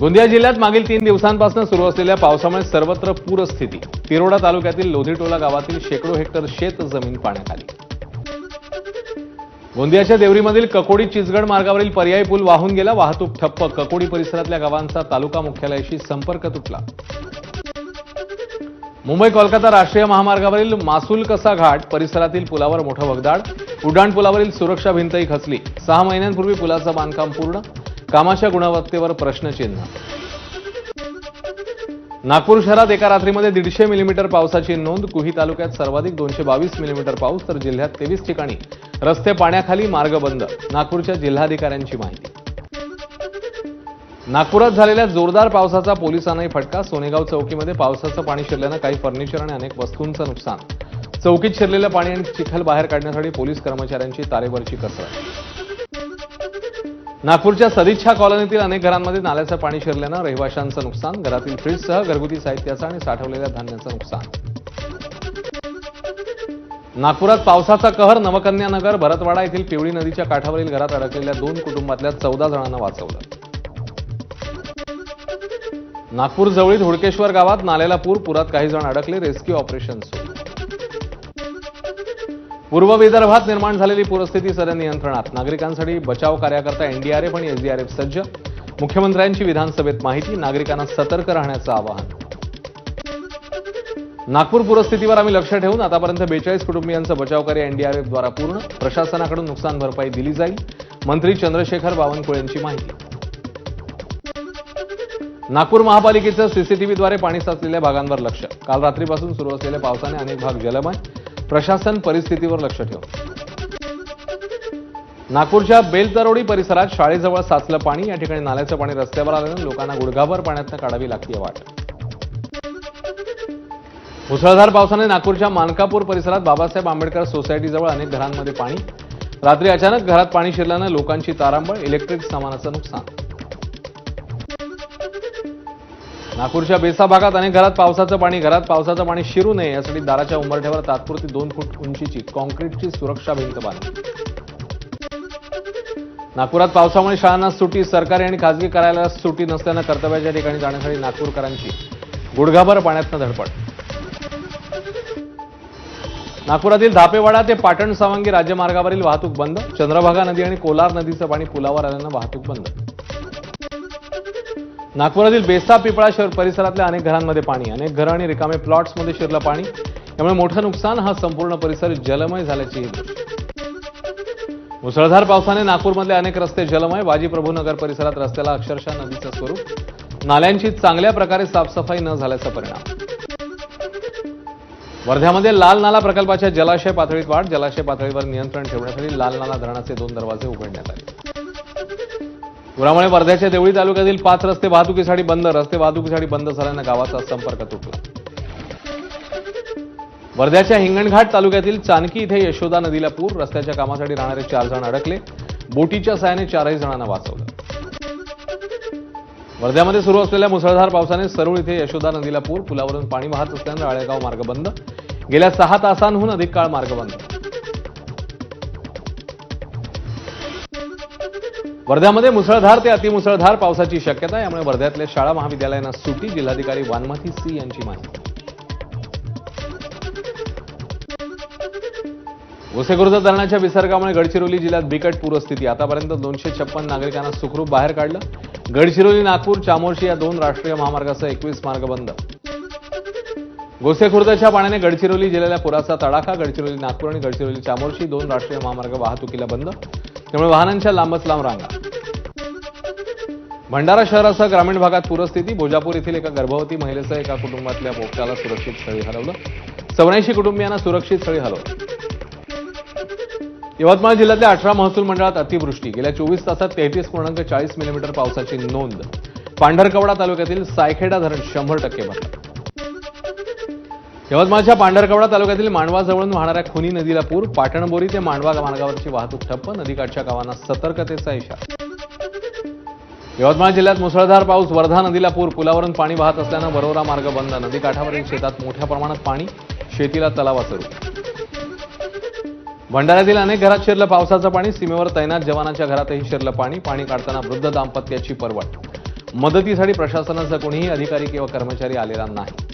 गोंदिया जिल्ह्यात मागील तीन दिवसांपासून सुरू असलेल्या पावसामुळे सर्वत्र पूरस्थिती. तिरोडा तालुक्यातील लोधीटोला गावातील शेकडो हेक्टर शेत जमीन पाण्यात आली गोंदियाच्या देवरीमधील ककोडी चिचगड मार्गावरील पर्यायी पूल वाहून गेला वाहतूक ठप्प. ककोडी परिसरातल्या गावांचा तालुका मुख्यालयाशी संपर्क तुटला. मुंबई कोलकाता राष्ट्रीय महामार्गावरील मासुल कसा घाट परिसरातील पुलावर मोठं भगदाड उड्डाण पुलावरील सुरक्षा भिंतही खचली. सहा महिन्यांपूर्वी पुलाचं बांधकाम पूर्ण. कामाच्या गुणवत्तेवर प्रश्नचिन्ह नागपूर शहरात एका रात्रीमध्ये दीडशे मिलीमीटर पावसाची नोंद कुही तालुक्यात सर्वाधिक दोनशे बावीस मिलीमीटर पाऊस तर जिल्ह्यात तेवीस ठिकाणी. रस्ते पाण्याखाली मार्ग बंद नागपूरच्या जिल्हाधिकाऱ्यांची माहिती. नागपुरात झालेल्या जोरदार पावसाचा पोलिसांनाही फटका सोनेगाव चौकीमध्ये पावसाचं पाणी शिरल्यानं काही फर्निचर आणि अनेक वस्तूंचं नुकसान. चौकीत शिरलेलं पाणी आणि चिखल बाहेर काढण्यासाठी पोलीस कर्मचाऱ्यांची तारेवरची कसरत. नागपूरच्या सदिच्छा कॉलनीतील अनेक घरांमध्ये नाल्याचं पाणी शिरल्यानं रहिवाशांचं नुकसान घरातील फ्रीजसह घरगुती साहित्याचं आणि साठवलेल्या धान्याचं नुकसान. नागपुरात पावसाचा कहर नवकन्यानगर भरतवाडा येथील पिवळी नदीच्या काठावरील घरात अडकलेल्या दोन कुटुंबातल्या चौदा जणांना वाचवलं. नागपूर जवळील हुडकेश्वर गावात नाल्याला पूर पुरात काही जण अडकले रेस्क्यू ऑपरेशन सुरू. पूर्व विदर्भात निर्माण झालेली पूरस्थिती सर नियंत्रणात. नागरिकांसाठी बचाव कार्यकर्ता एनडीआरएफ आणि एसडीआरएफ सज्ज. मुख्यमंत्र्यांची विधानसभेत माहिती नागरिकांना सतर्क राहण्याचं आवाहन. नागपूर पूरस्थितीवर आम्ही लक्ष ठेवून आतापर्यंत बेचाळीस कुटुंबियांचं बचाव कार्य द्वारा पूर्ण. प्रशासनाकडून नुकसान भरपाई दिली जाईल. मंत्री चंद्रशेखर बावनकुळे यांची माहिती. नागपूर महापालिकेचं सीसीटीव्हीद्वारे पाणी साचलेल्या भागांवर लक्ष. काल रात्रीपासून सुरू असलेल्या पावसाने अनेक भाग जलमय. प्रशासन परिस्थितीवर लक्ष ठेव. नागपूरच्या बेलतरोडी परिसरात शाळेजवळ साचलं पाणी या ठिकाणी नाल्याचं पाणी रस्त्यावर आल्यानं लोकांना गुडघाभर पाण्यातनं काढावी लागते वाट. मुसळधार पावसाने नागपूरच्या मानकापूर परिसरात बाबासाहेब आंबेडकर सोसायटीजवळ अनेक घरांमध्ये पाणी. रात्री अचानक घरात पाणी शिरल्यानं लोकांची तारांबळ इलेक्ट्रिक सामानाचं नुकसान. नागपूरच्या बेसा भागात अनेक घरात पावसाचं पाणी घरात पावसाचं पाणी शिरू नये यासाठी दाराच्या उंबरठ्यावर तात्पुरती दोन फूट उंचीची कॉन्क्रीटची सुरक्षा भिंत बांधली नागपुरात पावसामुळे शाळांना सुटी सरकारी आणि खासगी कार्यालयाला सुटी नसल्यानं कर्तव्याच्या ठिकाणी जाण्यासाठी नागपूरकरांची गुडघाभर पाण्यातनं धडपड. नागपुरातील धापेवाडा ते पाटण सावंगी राज्यमार्गावरील वाहतूक बंद चंद्रभागा नदी आणि कोलार नदीचं पाणी पुलावर आल्यानं वाहतूक बंद. नागपुरातील बेसा पिपळा शहर परिसरातल्या अनेक घरांमध्ये पाणी अनेक घरं आणि रिकामे प्लॉट्समध्ये शिरलं पाणी. त्यामुळे मोठं नुकसान हा संपूर्ण परिसर जलमय झाल्याची मुसळधार पावसाने नागपूरमधले अनेक रस्ते जलमय. बाजीप्रभूनगर परिसरात रस्त्याला अक्षरशः नदीचं स्वरूप. नाल्यांची चांगल्या प्रकारे साफसफाई न झाल्याचा परिणाम. वर्ध्यामध्ये लाल नाला प्रकल्पाच्या जलाशय पातळीत वाढ. जलाशय पातळीवर नियंत्रण ठेवण्यासाठी लाल नाला धरणाचे दोन दरवाजे उघडण्यात आले. पुरामुळे वर्ध्याच्या देवळी तालुक्यातील पाच रस्ते वाहतुकीसाठी बंद रस्ते वाहतुकीसाठी बंद झाल्यानं गावाचा संपर्क तुटला. वर्ध्याच्या हिंगणघाट तालुक्यातील चानकी इथे यशोदा नदीला पूर रस्त्याच्या कामासाठी राहणारे चार जण अडकले बोटीच्या साहाय्याने चारही जणांना वाचवलं. वर्ध्यामध्ये सुरू असलेल्या मुसळधार पावसाने सरूळ इथे यशोदा नदीला पूर पुलावरून पाणी वाहत असल्यानं राळेगाव मार्ग बंद. गेल्या सहा तासांहून अधिक काळ मार्ग बंद. वर्ध्यामध्ये मुसळधार ते अतिमुसळधार पावसाची शक्यता यामुळे वर्ध्यातल्या शाळा महाविद्यालयांना सुटी जिल्हाधिकारी वानमती सी यांची माहिती गोसेखुर्द धरणाच्या विसर्गामुळे गडचिरोली जिल्ह्यात बिकट पूरस्थिती. आतापर्यंत दोनशे छप्पन नागरिकांना सुखरूप बाहेर काढलं. गडचिरोली नागपूर चामोर्शी या दोन राष्ट्रीय महामार्गासह एकवीस मार्ग बंद. गोसेखुर्दच्या पाण्याने गडचिरोली जिल्ह्याला पुराचा तडाखा गडचिरोली नागपूर आणि गडचिरोली चामोर्शी दोन राष्ट्रीय महामार्ग वाहतुकीला बंद. त्यामुळे वाहनांच्या लांबच लांब रांगा. भंडारा शहरासह ग्रामीण भागात पूरस्थिती. भोजापूर येथील एका गर्भवती महिलेसह एका कुटुंबातल्या पोपटाला सुरक्षित स्थळी हलवलं. चौऱ्याऐंशी कुटुंबियांना सुरक्षित स्थळी हलवलं. यवतमाळ जिल्ह्यातल्या अठरा महसूल मंडळात अतिवृष्टी. गेल्या चोवीस तासात तेहतीस पूर्णांक चाळीस मिलीमीटर पावसाची नोंद. पांढरकवडा तालुक्यातील सायखेडा धरण शंभर टक्के भरलं यवतमाळच्या पांढरकवडा तालुक्यातील मांडवाजवळून वाहणाऱ्या खुनी नदीला पूर. पाटणबोरी ते मांडवा मार्गावरची वाहतूक ठप्प. नदीकाठच्या गावांना सतर्कतेचा इशारा. यवतमाळ जिल्ह्यात मुसळधार पाऊस वर्धा नदीला पूर पुलावरून पाणी वाहत असल्यानं वरोरा मार्ग बंद. नदी काठावरील शेतात मोठ्या प्रमाणात पाणी शेतीला तलावाचं रूप. भंडाऱ्यातील अनेक घरात शिरलं पावसाचं पाणी सीमेवर तैनात जवानाच्या घरातही शिरलं पाणी पाणी काढताना वृद्ध दाम्पत्याची परवड. मदतीसाठी प्रशासनाचा कोणीही अधिकारी किंवा कर्मचारी आलेला नाही.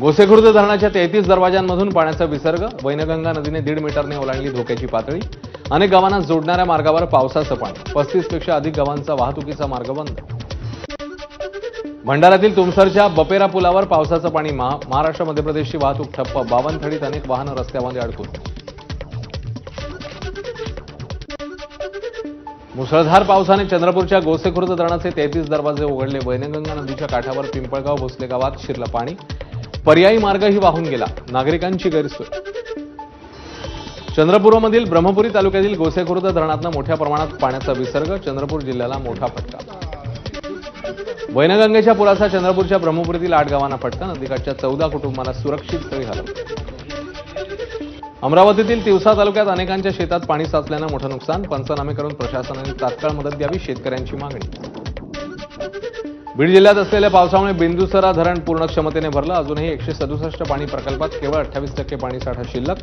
गोसेखुर्द धरणाच्या तेहतीस दरवाजांमधून पाण्याचा विसर्ग वैनगंगा नदीने दीड मीटरने ओलांडली धोक्याची पातळी अनेक गावांना जोडणाऱ्या मार्गावर पावसाचं पाणी. पस्तीसपेक्षा अधिक गावांचा वाहतुकीचा मार्ग बंद. भंडाऱ्यातील तुमसरच्या बपेरा पुलावर पावसाचं पाणी महाराष्ट्र मध्य प्रदेशची वाहतूक ठप्प. बावनथडीत अनेक वाहनं रस्त्यामध्ये अडकून. मुसळधार पावसाने चंद्रपूरच्या गोसेखुर्द धरणाचे तेहतीस दरवाजे उघडले. वैनगंगा नदीच्या काठावर पिंपळगाव भोसले गावात शिरलं पाणी. पर्यायी मार्गही वाहून गेला. नागरिकांची गैरसोय. चंद्रपूरमधील ब्रह्मपुरी तालुक्यातील गोसेखुर्द धरणातनं मोठ्या प्रमाणात पाण्याचा विसर्ग चंद्रपूर जिल्ह्याला मोठा फटका. वैनगंगेच्या पुराचा चंद्रपूरच्या ब्रह्मपुरीतील आठ गावांना फटका नदीकाठच्या चौदा कुटुंबांना सुरक्षित स्थळी हलवलं. अमरावतीतील तिवसा तालुक्यात अनेकांच्या शेतात पाणी साचल्यानं मोठं नुकसान पंचनामे करून प्रशासनाने तात्काळ मदत द्यावी शेतकऱ्यांची मागणी. बीड जिल्ह्यात असलेल्या पावसामुळे बिंदुसरा धरण पूर्ण क्षमतेने भरलं अजूनही एकशे सदुसष्ट पाणी प्रकल्पात केवळ अठ्ठावीस टक्के पाणीसाठा शिल्लक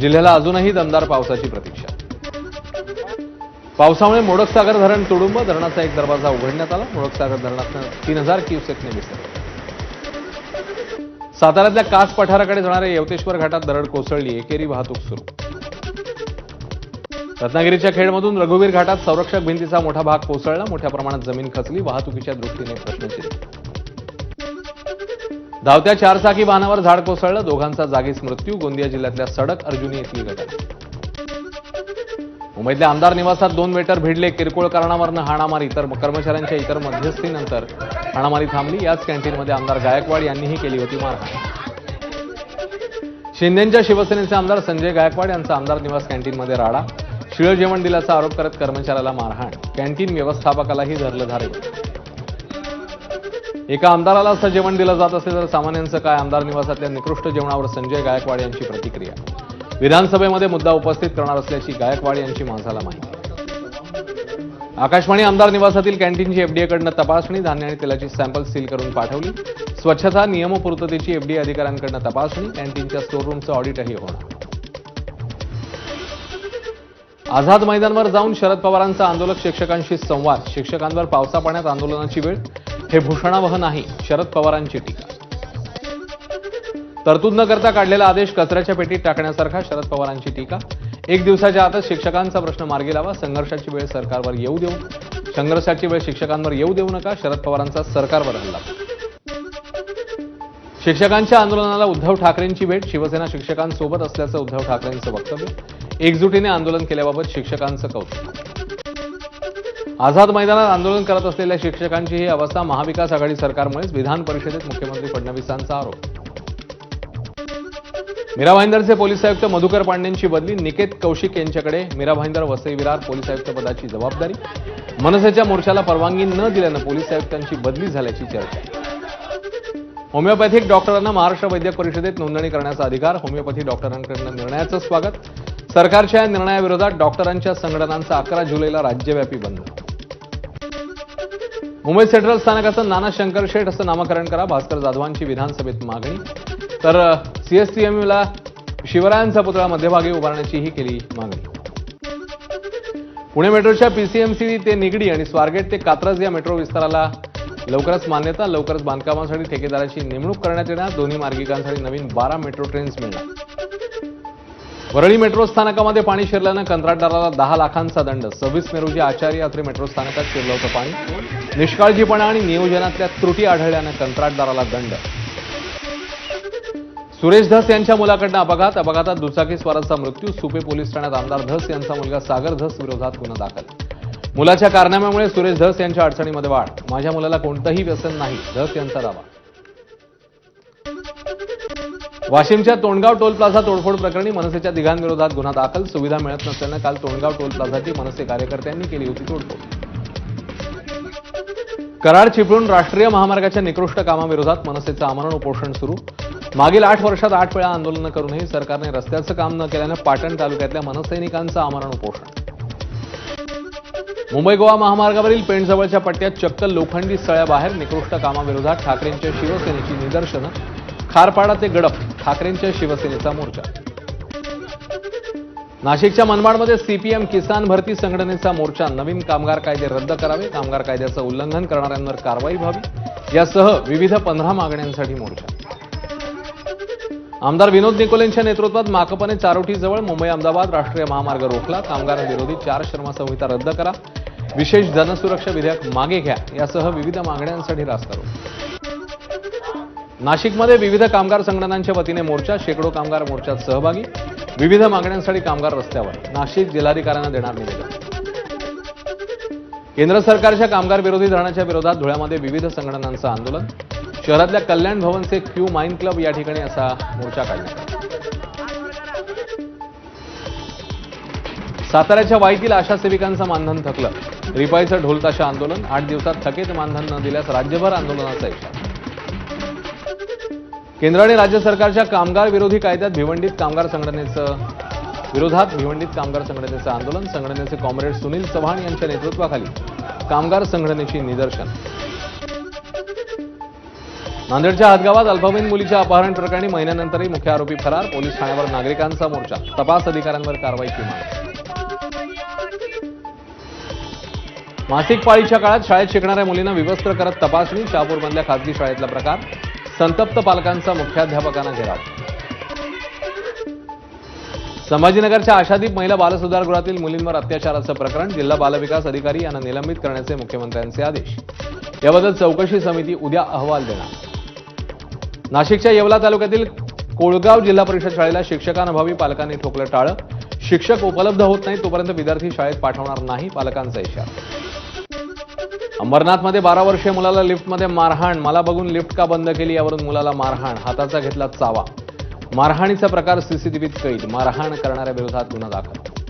जिल्ह्याला अजूनही दमदार पावसाची प्रतीक्षा. पावसामुळे मोडकसागर धरण तुडुंब धरणाचा एक दरवाजा उघडण्यात आला. मोडकसागर धरणातनं तीन हजार क्युसेकने विसरले साताऱ्यातल्या कास पठाराकडे जाणाऱ्या यवतेश्वर घाटात दरड कोसळली. एकेरी वाहतूक सुरू. रत्नागिरीच्या खेडमधून रघुवीर घाटात संरक्षक भिंतीचा मोठा भाग कोसळला. मोठ्या प्रमाणात जमीन खचली. वाहतुकीच्या दृष्टीने प्रश्नचिन्ह. धावत्या चारचाकी वाहनावर झाड कोसळलं दोघांचा जागीच मृत्यू गोंदिया जिल्ह्यातल्या सडक अर्जुनी इथली घटना. मुंबईतल्या आमदार निवासात दोन वेटर भिडले किरकोळ कारणावरनं हाणामारी तर कर्मचाऱ्यांच्या इतर मध्यस्थीनंतर हाणामारी थांबली. याच कॅन्टीनमध्ये आमदार गायकवाड यांनीही केली होती मारहाण. शिंदेच्या शिवसेनेचे आमदार संजय गायकवाड यांचा आमदार निवास कॅन्टीनमध्ये राडा. शिळ जेवण दिल्याचा आरोप करत कर्मचाऱ्याला मारहाण. कॅन्टीन व्यवस्थापकालाही धरलं धारे एका आमदाराला असं जेवण दिलं जात असेल तर सामान्यांचं काय? आमदार निवासातल्या निकृष्ट जेवणावर संजय गायकवाड यांची प्रतिक्रिया. विधानसभेमध्ये मुद्दा उपस्थित करणार असल्याची गायकवाड यांची माणसाला माहिती. आकाशवाणी आमदार निवासातील कॅन्टीनची एफडीएकडनं तपासणी धान्य आणि तेलाची सॅम्पल सील करून पाठवली. स्वच्छता नियमपूर्ततेची एफडीए अधिकाऱ्यांकडनं तपासणी कॅन्टीनच्या स्टोररूमचं ऑडिटही होणार. आझाद मैदानवर जाऊन शरद पवारांचा आंदोलक शिक्षकांशी संवाद. शिक्षकांवर पावसा पाण्यात आंदोलनाची वेळ? हे भूषणावह नाही शरद पवारांची टीका. तरतूद न करता काढलेला आदेश कचऱ्याच्या पेटीत टाकण्यासारखा शरद पवारांची टीका. एक दिवसाच्या आतच शिक्षकांचा प्रश्न मार्गी लावा संघर्षाची वेळ सरकारवर येऊ देऊ. संघर्षाची वेळ शिक्षकांवर येऊ देऊ नका शरद पवारांचा सरकारवर हल्ला. शिक्षकांच्या आंदोलनाला उद्धव ठाकरेंची भेट शिवसेना शिक्षकांसोबत असल्याचं उद्धव ठाकरेंचं वक्तव्य. एकजुटीने आंदोलन केल्याबाबत शिक्षकांचं कौतुक. आझाद मैदानात आंदोलन करत असलेल्या शिक्षकांची ही अवस्था महाविकास आघाडी सरकारमुळेच विधान परिषदेत मुख्यमंत्री फडणवीसांचा आरोप. मीरा भाईंदरचे पोलीस आयुक्त मधुकर पांडेंची बदली निकेत कौशिक यांच्याकडे मीरा भाईंदर वसई विरार पोलीस आयुक्त पदाची जबाबदारी. मनसेच्या मोर्चाला परवानगी न दिल्यानं पोलीस आयुक्तांची बदली झाल्याची चर्चा. होमिओपॅथिक डॉक्टरांना महाराष्ट्र वैद्यक परिषदेत नोंदणी करण्याचा अधिकार होमिओपॅथी डॉक्टरांकडनं निर्णयाचं स्वागत. सरकारच्या या निर्णयाविरोधात डॉक्टरांच्या संघटनांचा अकरा जुलैला राज्यव्यापी बंद. मुंबई सेंट्रल स्थानकाचं नाना शंकर शेठ असं नामकरण करा भास्कर जाधवांची विधानसभेत मागणी. तर सीएसटीएमयूला शिवरायांचा पुतळा मध्यभागी उभारण्याचीही केली मागणी. पुणे मेट्रोच्या पीसीएमसी ते निगडी आणि स्वारगेट ते कात्रज या मेट्रो विस्ताराला लवकरच मान्यता लवकरच बांधकामासाठी ठेकेदाराची नेमणूक करण्यात येणार. दोन्ही मार्गिकांसाठी नवीन बारा मेट्रो ट्रेन्स मिळणार. वरळी मेट्रो स्थानकामध्ये पाणी शिरल्यानं कंत्राटदाराला दहा लाखांचा दंड. सव्वीस मे रोजी आचार्य यात्रे मेट्रो स्थानकात शिरलं होतं पाणी. निष्काळजीपणा आणि नियोजनातल्या त्रुटी आढळल्यानं कंत्राटदाराला दंड. सुरेश धस यांच्या मुलाकडनं अपघात. अपघातात दुचाकी स्वाराचा मृत्यू. सुपे पोलीस ठाण्यात आमदार धस यांचा मुलगा सागर धस विरोधात गुन्हा दाखल. मुलाच्या कारनाम्यामुळे सुरेश धस यांच्या अडचणीमध्ये वाढ. माझ्या मुलाला कोणतंही व्यसन नाही. धस यांचा दावा. वाशिमच्या तोंडगाव टोल प्लाझा तोडफोड प्रकरणी मनसेच्या तिघांविरोधात गुन्हा दाखल. सुविधा मिळत नसल्यानं काल तोंडगाव टोल प्लाझाची मनसे कार्यकर्त्यांनी केली होती तोडफोड. कराड चिपळून राष्ट्रीय महामार्गाच्या निकृष्ट कामाविरोधात मनसेचं आमरण उपोषण सुरू. मागील आठ वर्षात आठ वेळा आंदोलनं करूनही सरकारने रस्त्याचं काम न केल्यानं पाटण तालुक्यातल्या मनसैनिकांचं आमरण उपोषण. मुंबई गोवा महामार्गावरील पेणजवळच्या पट्ट्यात चक्क लोखंडी सळ्याबाहेर निकृष्ट कामाविरोधात ठाकरेंच्या शिवसेनेची निदर्शनं. खारपाडा ते गडप ठाकरेंच्या शिवसेनेचा मोर्चा. नाशिकच्या मनमाडमध्ये सीपीएम किसान भरती संघटनेचा मोर्चा. नवीन कामगार कायदे रद्द करावे कामगार कायद्याचं उल्लंघन करणाऱ्यांवर कारवाई व्हावी यासह विविध पंधरा मागण्यांसाठी मोर्चा. आमदार विनोद निकोलेंच्या नेतृत्वात माकपने चारोटीजवळ मुंबई अहमदाबाद राष्ट्रीय महामार्ग रोखला. कामगारांविरोधी चार शर्मा संहिता रद्द करा. विशेष जनसुरक्षा विधेयक मागे घ्या. यासह विविध मागण्यांसाठी रास्तारोको नाशिकमध्ये विविध कामगार संघटनांच्या वतीने मोर्चा शेकडो कामगार मोर्चात सहभागी. विविध मागण्यांसाठी कामगार रस्त्यावर नाशिक जिल्हाधिकाऱ्यांना देणार निवेदन. केंद्र सरकारच्या कामगार विरोधी धरणाच्या विरोधात धुळ्यामध्ये विविध संघटनांचं आंदोलन. शहरातल्या कल्याण भवनचे क्यू माइन क्लब या ठिकाणी असा मोर्चा काढण्यात आला. साताऱ्याच्या वाईतील आशा सेविकांचं मानधन थकलं. रिपाईचं ढोलताशा आंदोलन आठ दिवसात थकीत मानधन न दिल्यास राज्यभर आंदोलनाचा इशारा. केंद्र आणि राज्य सरकारच्या कामगार विरोधी कायद्यात भिवंडीत कामगार संघटनेचं विरोधात भिवंडीत कामगार संघटनेचं आंदोलन संघटनेचे कॉम्रेड सुनील चव्हाण यांच्या नेतृत्वाखाली कामगार संघटनेची निदर्शन. नांदेडच्या हातगावात अल्पवयीन मुलीच्या अपहरण प्रकरणी महिन्यानंतरही मुख्य आरोपी फरार पोलीस ठाण्यावर नागरिकांचा मोर्चा. तपास अधिकाऱ्यांवर कारवाई केली. मासिक पाळीच्या काळात शाळेत शिकणाऱ्या मुलींना विवस्त्र करत तपासणी शहापूरमधल्या खासगी शाळेतला प्रकार. संतप्त पालकांचा मुख्याध्यापकांना घेराव. संभाजीनगरच्या आशादीप महिला बालसुधारगृहातील मुलींवर अत्याचाराचं प्रकरण जिल्हा बालविकास अधिकारी यांना निलंबित करण्याचे मुख्यमंत्र्यांचे आदेश. याबद्दल चौकशी समिती उद्या अहवाल देणार. नाशिकच्या येवला तालुक्यातील कोळगाव जिल्हा परिषद शाळेला शिक्षकांअभावी पालकांनी ठोकलं टाळं. शिक्षक उपलब्ध होत नाही तोपर्यंत विद्यार्थी शाळेत पाठवणार नाही पालकांचा इशारा. अंबरनाथमध्ये बारा वर्षीय मुलाला लिफ्टमध्ये मारहाण. मला बघून लिफ्ट का बंद केली यावरून मुलाला मारहाण. हाताचा घेतला चावा. मारहाणीचा प्रकार सीसीटीव्हीत कैद. मारहाण करणाऱ्या विरोधात गुन्हा दाखल.